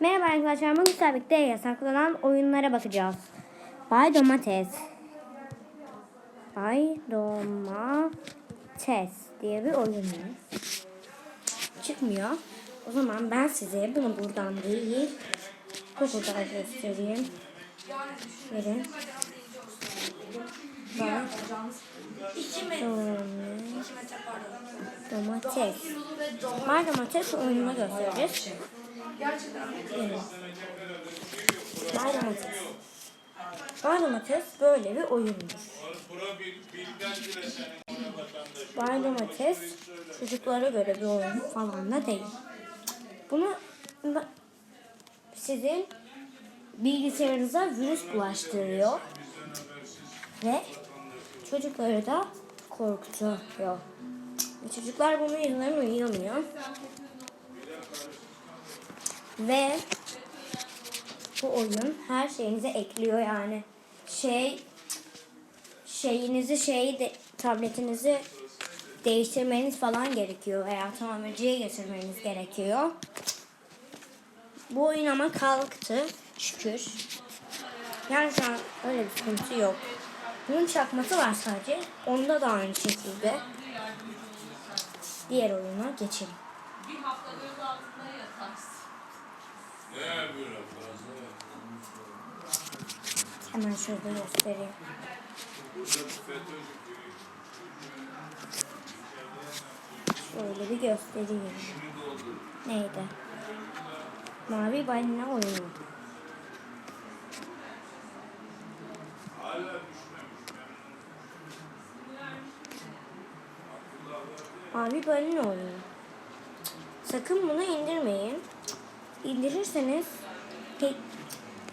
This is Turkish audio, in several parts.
Merhaba arkadaşlar. Bugün sizlerle yasaklanan oyunlara bakacağız. Bay Domates. Bay Domates diye bir oyun var. Çıkmıyor. O zaman ben size bunu buradan değil, Google'da göstereyim. Verin. Bay Domates. Bay Domates oyununu gösteririz. Bay Domates böyle bir oyundur. Bay Domates çocuklara göre bir oyun falan da değil. Bunu sizin bilgisayarınıza virüs bulaştırıyor ve çocukları da korkutuyor. Çocuklar bunun yüzünden uyuyamıyor. Ve bu oyun her şeyinize ekliyor yani. Şey şeyinizi şey de, tabletinizi değiştirmeniz falan gerekiyor veya tamirciye getirmeniz gerekiyor. Bu oyun ama kalktı şükür. Yani şu an öyle bir sıkıntı yok. Bunun çakması var sadece. Onda da aynı şekilde. Diğer oyuna geçelim. Bir hafta göz altında yatarsın. Hemen şurada göstereyim. Şöyle bir göstereyim. Neydi? Mavi balina oyunu. Mavi balina oyunu. Sakın bunu indirmeyin. İndirirseniz tek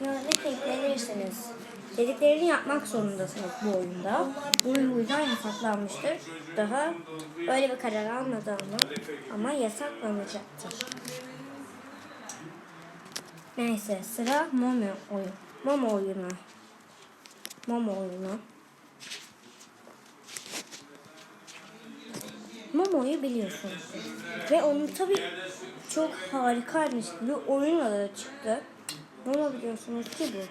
yani teklenirsiniz. Dediklerini yapmak zorundasınız bu oyunda. Bu oyun yüzden yasaklanmıştır. Daha öyle bir karar almadı ama, ama yasaklanacaktır. Neyse sıra Momo oyunu. Momo oyunu. Momo oyunu. Momo'yu biliyorsunuz. Ve onun tabi çok harikaymış bir oyun adı çıktı. Momo biliyorsunuz ki bu.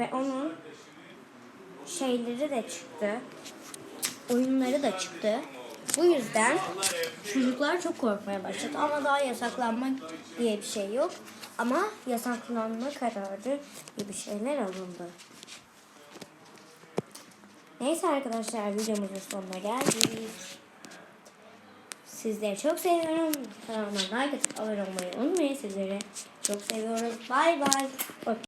Ve onun şeyleri de çıktı. Oyunları da çıktı. Bu yüzden çocuklar çok korkmaya başladı. Ama daha yasaklanmak diye bir şey yok. Ama yasaklanma kararı gibi şeyler alındı. Neyse arkadaşlar videomuzun sonuna geldik. Sizleri çok seviyorum. Kanalıma like atıp abone olmayı unutmayın. Sizleri çok seviyoruz. Bay bay.